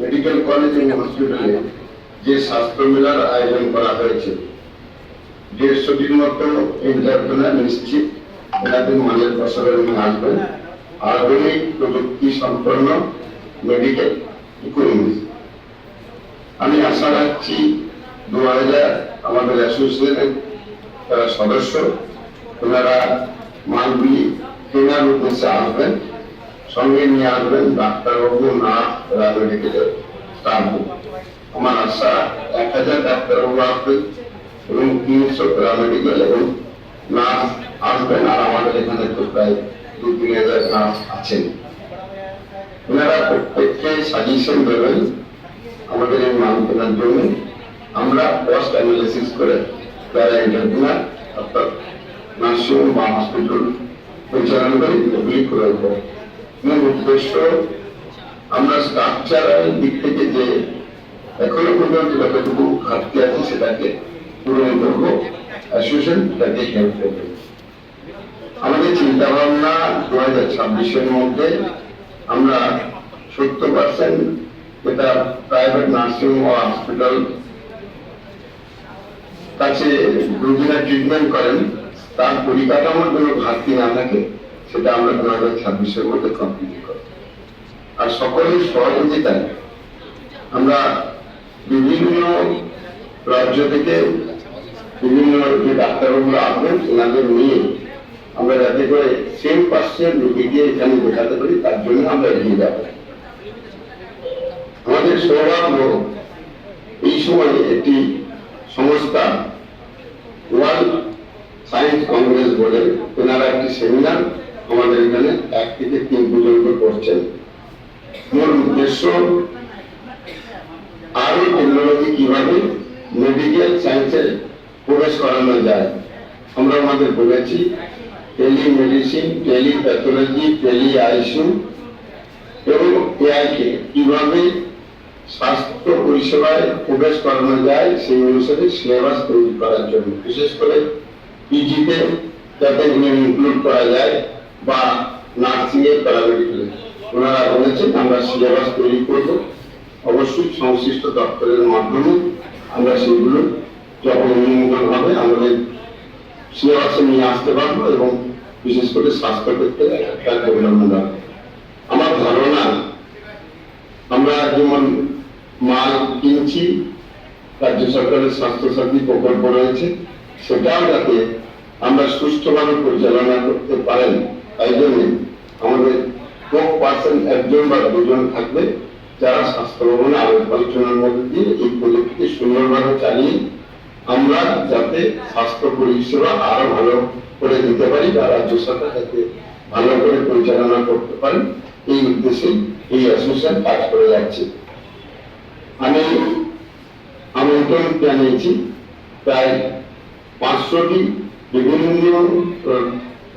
Medical college এবং হসপিটালে যে স্বাস্থ্য মেলার আয়োজন করা হয়েছে দেড়শোটির মতো এন্টারপ্রেনার নিশ্চিত এনাদের মালের পাশাপাশি আসবেন আধুনিক প্রযুক্তি সম্পন্ন মেডিকেল ইকোনমিক্স আমি আশা রাখছি দু হাজার আমাদের অ্যাসোসিয়েশনের যারা সদস্য, ওনারা মালগুলি কেনার উদ্দেশ্যে আসবেন। সঙ্গে নিয়ে আসবেন ডাক্তারবাবু, নার্স মেডিকেলের স্টাফ আমার আশা, এক হাজার ডাক্তারবাবু আসবেন এবং তিনশো প্যারামেডিকেল এবং নার্স আসবেন আর আমাদের এখানে তো প্রায় দু, তিন হাজার নার্স আছেন। ওনারা প্রত্যেককে সাজেশন দেবেন আমাদের এই মাল কেনার জন্য। আমরা কস্ট অ্যানালিসিস করে যারা এন্টারপ্রিনার অর্থাৎ নার্সিং বা হসপিটাল পরিচালনা করে এগুলি করে দেবো। উদ্দেশ্য, আমরা স্ট্রাকচারাল দিক থেকে যে এখনও সেটাকে আমাদের চিন্তা ভাবনা দু হাজার ছাব্বিশের মধ্যে আমরা সত্তর পার্সেন্ট যেটা প্রাইভেট নার্সিং ও হসপিটাল কাছে রোগীরা ট্রিটমেন্ট করেন, তার পরিকাঠামোর কোনো ঘাটতি না থাকে। সেটা আমরা দু হাজার ছাব্বিশের মধ্যে কমপ্লিট করব আর সকলের সহযোগিতায় আমরা বিভিন্ন রাজ্য থেকে বিভিন্ন যে ডাক্তারবাবুরা আসবেন, ওনাদের নিয়ে আমরা যাতে করে সেম পার্সেন্ট রোগীকে এখানে দেখাতে পারি, তার জন্য আমরা এগিয়ে যাব। আমাদের সৌভাগ্য এই সময় একটি সংস্থা ওয়ার্ল্ড সায়েন্স কংগ্রেস বলে তেনারা একটি সেমিনার এখানে এক থেকে তিন পর্যন্ত করছেন মূল উদ্দেশ্য আরও টেকনোলজি কীভাবে মেডিকেল সায়েন্সে প্রবেশ করানো যায়, আমরা আমাদের বলেছি। Telemedicine tele tele ICU এবং এআইকে কীভাবে স্বাস্থ্য পরিষেবায় প্রবেশ করানো যায়, সেই অনুসারে সিলেবাস তৈরি করার জন্য। বিশেষ করে পিজিতে যাতে ইনক্লুড করা যায় বা নার্সিং এর প্যারামেডিকেলে ওনারা বলেছেন, আমরা সিলেবাস তৈরি করব। অবশ্যই সংশ্লিষ্ট দপ্তরের মাধ্যমে আমরা সেগুলো যখন অনুমোদন হবে আমাদের সিলেবাসে নিয়ে আসতে পারব এবং বিশেষ করে স্বাস্থ্য ক্ষেত্রে ডেভেলপমেন্ট হবে আমার ধারণা, আমরা যেমন মাল কিনছি, রাজ্য সরকারের স্বাস্থ্য সাথী প্রকল্প রয়েছে, সেটাও যাতে আমরা সুষ্ঠুভাবে পরিচালনা করতে পারেন তাই জন্য আমাদের কোক পার্সেন্ট একজন বা দুজন থাকবে যারা স্বাস্থ্য ভবনে আলোচনার মধ্যে দিয়ে এই প্রজেক্টকে সুন্দরভাবে চালিয়ে আমরা যাতে স্বাস্থ্য পরিষেবা আরও ভালো করে দিতে পারি বা রাজ্য সরকার যাতে ভালো করে পরিচালনা করতে পারেন এই উদ্দেশ্যে এই অ্যাসোসিয়েশন কাজ করে যাচ্ছে। আমি আমন্ত্রণ জানিয়েছি, প্রায় পাঁচশোটি বিভিন্ন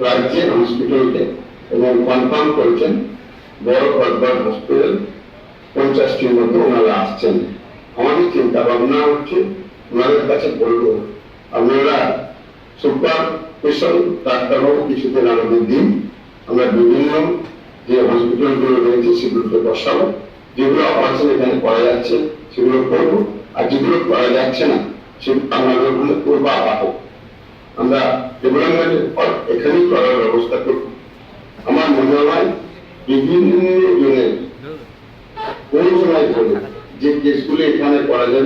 রাজ্যের হসপিটালকে এবং কনফার্ম করেছেন বড় কয়েকবার হসপিটাল পঞ্চাশটির মতো ওনারা আসছেন। আমাদের চিন্তা ভাবনা হচ্ছে ওনাদের কাছে বলব, আপনারা সুপার স্পেশাল ডাক্তারবাবু কিছুদিন আমাদের দিন। আমরা বিভিন্ন যে হসপিটালগুলো রয়েছে সেগুলোকে বসাবো। যেগুলো অপারেশন এখানে করা যাচ্ছে, সেগুলো করব। আর যেগুলো করা যাচ্ছে না, সেগুলো আমরা ওখানে করব আপাতত আমরা ডেভেলপমেন্টের এখানেই করার ব্যবস্থা করব। আমার মনে হয় বিভিন্ন জনের সময় করে যে কেসগুলি এখানে করা যাবে